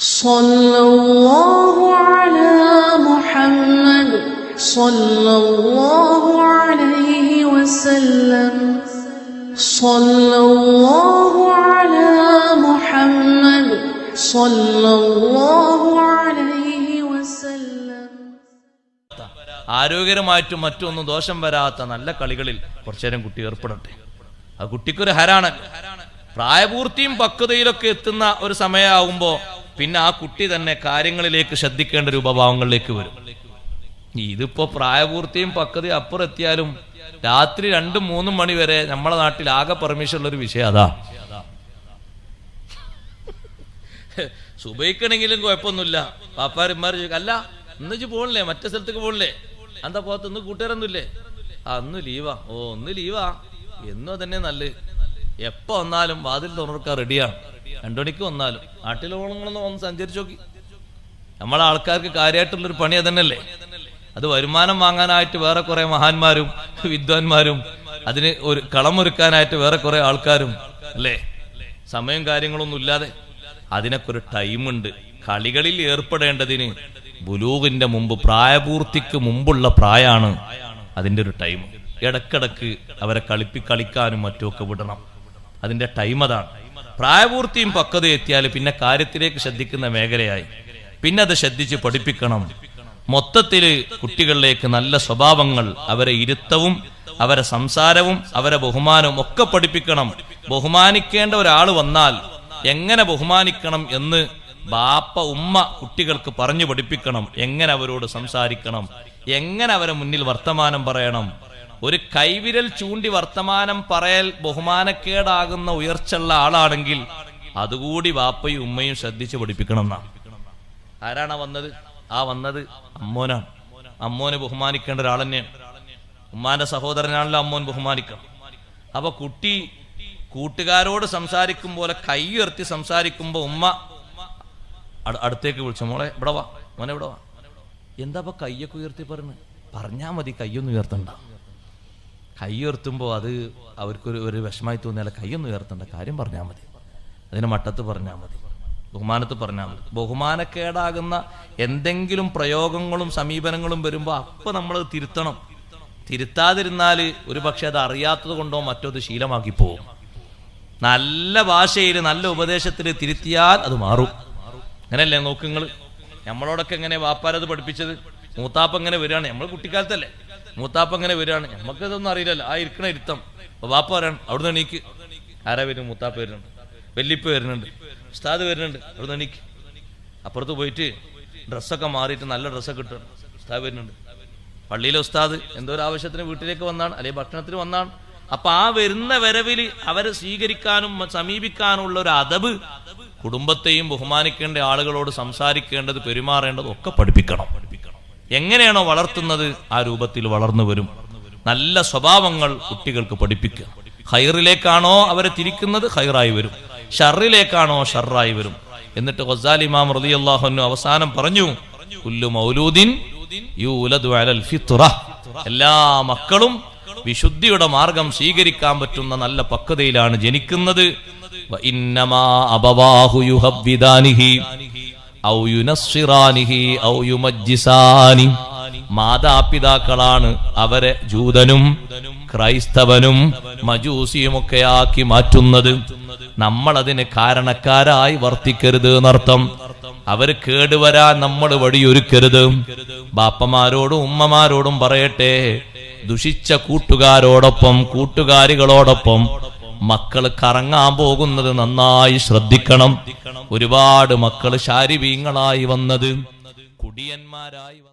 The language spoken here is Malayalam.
صلى الله على محمد صلى الله عليه وسلم صلى الله على محمد صلى الله عليه وسلم ആരോഗ്യകരമായിട്ടും മറ്റൊന്നും ദോഷം വരാത്ത നല്ല കളികളിൽ കുറച്ചു നേരം കുട്ടി ഏർപ്പെടട്ടെ അത് കുട്ടിക്കൊരു ഹരാണ് പ്രായപൂർത്തിയും പക്വതയിലൊക്കെ എത്തുന്ന ഒരു സമയമാകുമ്പോ പിന്നെ ആ കുട്ടി തന്നെ കാര്യങ്ങളിലേക്ക് ശ്രദ്ധിക്കേണ്ട രൂപഭാവങ്ങളിലേക്ക് വരും. ഇതിപ്പോ പ്രായപൂർത്തിയും പക്വതി അപ്പുറത്തിയാലും രാത്രി രണ്ടും മൂന്നും മണി വരെ നമ്മളെ നാട്ടിൽ ആകെ പെർമിഷൻ ഉള്ള ഒരു വിഷയം അതാ. സുബൈക്കണെങ്കിലും കുഴപ്പമൊന്നുമില്ല. പാപ്പാരിമാർ അല്ല ഇന്ന് ഇജ്ജ് പോണില്ലേ? മറ്റേ സ്ഥലത്തേക്ക് പോണില്ലേ? എന്താ പോകത്ത് ഇന്ന് കൂട്ടുകാരൊന്നുമില്ലേ? ആ ഒന്ന് ലീവാ. ഓ ഒന്ന് ലീവാ? എന്നും തന്നെ നല്ല എപ്പോ വന്നാലും വാതിൽ തുറക്കാൻ റെഡിയാണ് രണ്ടു മണിക്ക് വന്നാലും നാട്ടിലെ ഓണങ്ങളൊന്ന് വന്ന് സഞ്ചരിച്ചു നോക്കി. നമ്മളെ ആൾക്കാർക്ക് കാര്യമായിട്ടുള്ളൊരു പണി അതന്നല്ലേ അത് വരുമാനം വാങ്ങാനായിട്ട് വേറെ കുറെ മഹാന്മാരും വിദ്വാൻമാരും അതിന് ഒരു കളമൊരുക്കാനായിട്ട് വേറെ കുറെ ആൾക്കാരും അല്ലേ? സമയം കാര്യങ്ങളൊന്നും ഇല്ലാതെ. അതിനൊക്കെ ഒരു ടൈമുണ്ട്. കളികളിൽ ഏർപ്പെടേണ്ടതിന് ബുലൂവിന്റെ മുമ്പ് പ്രായപൂർത്തിക്ക് മുമ്പുള്ള പ്രായമാണ് അതിന്റെ ഒരു ടൈം. ഇടക്കിടക്ക് അവരെ കളിപ്പി കളിക്കാനും മറ്റുമൊക്കെ വിടണം. അതിന്റെ ടൈം അതാണ്. പ്രായപൂർത്തിയും പക്വത എത്തിയാൽ പിന്നെ കാര്യത്തിലേക്ക് ശ്രദ്ധിക്കുന്ന മേഖലയായി. പിന്നെ അത് ശ്രദ്ധിച്ച് പഠിപ്പിക്കണം. മൊത്തത്തിൽ കുട്ടികളിലേക്ക് നല്ല സ്വഭാവങ്ങൾ അവരെ ഇരുത്തവും അവരെ സംസാരവും അവരെ ബഹുമാനവും ഒക്കെ പഠിപ്പിക്കണം. ബഹുമാനിക്കേണ്ട ഒരാൾ വന്നാൽ എങ്ങനെ ബഹുമാനിക്കണം എന്ന് ബാപ്പ ഉമ്മ കുട്ടികൾക്ക് പറഞ്ഞു പഠിപ്പിക്കണം. എങ്ങനെ അവരോട് സംസാരിക്കണം? എങ്ങനെ അവരെ മുന്നിൽ വർത്തമാനം പറയണം? ഒരു കൈവിരൽ ചൂണ്ടി വർത്തമാനം പറയൽ ബഹുമാനക്കേടാകുന്ന ഉയർച്ചുള്ള ആളാണെങ്കിൽ അതുകൂടി വാപ്പയും ഉമ്മയും ശ്രദ്ധിച്ച് പഠിപ്പിക്കണം എന്നാ. ആരാണ് വന്നത്? ആ വന്നത് അമ്മോനാണ്. അമ്മോനെ ബഹുമാനിക്കേണ്ട ഒരാൾ തന്നെയാണ്. ഉമ്മാന്റെ സഹോദരനാണല്ലോ അമ്മോൻ ബഹുമാനിക്കണം അപ്പൊ കുട്ടി കൂട്ടുകാരോട് സംസാരിക്കും പോലെ കൈ ഉയർത്തി സംസാരിക്കുമ്പോ ഉമ്മ അടുത്തേക്ക് വിളിച്ചു. മോളെ ഇവിടെ വാ. മോനെ ഇവിടെ വാ. എന്താ കയ്യൊക്കെ ഉയർത്തി പറഞ്ഞു? പറഞ്ഞാ മതി കയ്യൊന്നും ഉയർത്തണ്ട. കൈ ഉയർത്തുമ്പോൾ അത് അവർക്കൊരു ഒരു വിഷമായി തോന്നിയാൽ കൈയൊന്നും ഉയർത്തേണ്ട. കാര്യം പറഞ്ഞാൽ മതി. അതിന് മട്ടത്ത് പറഞ്ഞാൽ മതി. ബഹുമാനത്ത് പറഞ്ഞാൽ മതി. ബഹുമാനക്കേടാകുന്ന എന്തെങ്കിലും പ്രയോഗങ്ങളും സമീപനങ്ങളും വരുമ്പോൾ അപ്പൊ നമ്മൾ തിരുത്തണം. തിരുത്താതിരുന്നാൽ ഒരു പക്ഷെ അത് അറിയാത്തത് കൊണ്ടോ മറ്റോ അത് ശീലമാക്കി പോകും നല്ല ഭാഷയിൽ നല്ല ഉപദേശത്തിൽ തിരുത്തിയാൽ അത് മാറും. അങ്ങനല്ലേ നോക്കുങ്ങൾ നമ്മളോടൊക്കെ എങ്ങനെ വാപ്പാരത് പഠിപ്പിച്ചത്? മൂത്താപ്പ് എങ്ങനെ വരികയാണ്? നമ്മൾ കുട്ടിക്കാലത്തല്ലേ? മൂത്താപ്പ ഇങ്ങനെ വരികയാണ്. നമുക്ക് ഇതൊന്നും അറിയില്ലല്ലോ. ആ ഇരിക്കണ ഇരുത്തം. വാപ്പ വരാണ് അവിടുന്ന് എണീക്ക്. ആരാ വരും മൂത്താപ്പ വരുന്നുണ്ട്. വെല്ലിപ്പ വരുന്നുണ്ട്. ഉസ്താദ് വരുന്നുണ്ട്. അവിടുന്ന് എണീക്ക്. അപ്പുറത്ത് പോയിട്ട് ഡ്രസ്സൊക്കെ മാറിയിട്ട് നല്ല ഡ്രസ്സൊക്കെ ഇട്ടു ഉസ്താദ് വരുന്നുണ്ട്. പള്ളിയിലെ ഉസ്താദ് എന്തോ ഒരു ആവശ്യത്തിന് വീട്ടിലേക്ക് വന്നാണ്. അല്ലെങ്കിൽ ഭക്ഷണത്തിന് വന്നാണ്. അപ്പൊ ആ വരുന്ന വരവിൽ അവരെ സ്വീകരിക്കാനും സമീപിക്കാനുള്ള ഒരു അതബ് കുടുംബത്തെയും ബഹുമാനിക്കേണ്ട ആളുകളോട് സംസാരിക്കേണ്ടത് പെരുമാറേണ്ടത് ഒക്കെ പഠിപ്പിക്കണം. എങ്ങനെയാണോ വളർത്തുന്നത് ആ രൂപത്തിൽ വളർന്നു വരും. നല്ല സ്വഭാവങ്ങൾ കുട്ടികൾക്ക് പഠിപ്പിക്കുക. ഹൈറിലേക്കാണോ അവരെ തിരിക്കുന്നത്? ഹൈറായി വരും. ഷറിലേക്കാണോ ഷറായി വരും? എന്നിട്ട് ഗസാലി ഇമാം റളിയല്ലാഹു അവസാനം പറഞ്ഞു കുല്ലു മൗലൂദിൻ യൂലദു അലൽ ഫിത്ര എല്ലാ മക്കളും വിശുദ്ധിയുടെ മാർഗം സ്വീകരിക്കാൻ പറ്റുന്ന നല്ല പക്വതയിലാണ് ജനിക്കുന്നത്. ഇന്നമാ അബവാഹു യുഹവ്വിദാനിഹി മാതാപിതാക്കളാണ് അവരെ ജൂതനും ക്രൈസ്തവനും മജൂസിയുമൊക്കെ ആക്കി മാറ്റുന്നത്. നമ്മളതിന് കാരണക്കാരായി വർത്തിക്കരുത് എന്നർത്ഥം. അവർ കേടുവരാൻ നമ്മൾ വഴിയൊരുക്കരുത്. ബാപ്പമാരോടും ഉമ്മമാരോടും പറയട്ടെ ദുഷിച്ച കൂട്ടുകാരോടൊപ്പം കൂട്ടുകാരികളോടൊപ്പം മക്കൾ കറങ്ങാൻ പോകുന്നത് നന്നായി ശ്രദ്ധിക്കണം. ഒരുപാട് മക്കൾ ശാരീരികങ്ങളായി വന്നത്. കുടിയന്മാരായി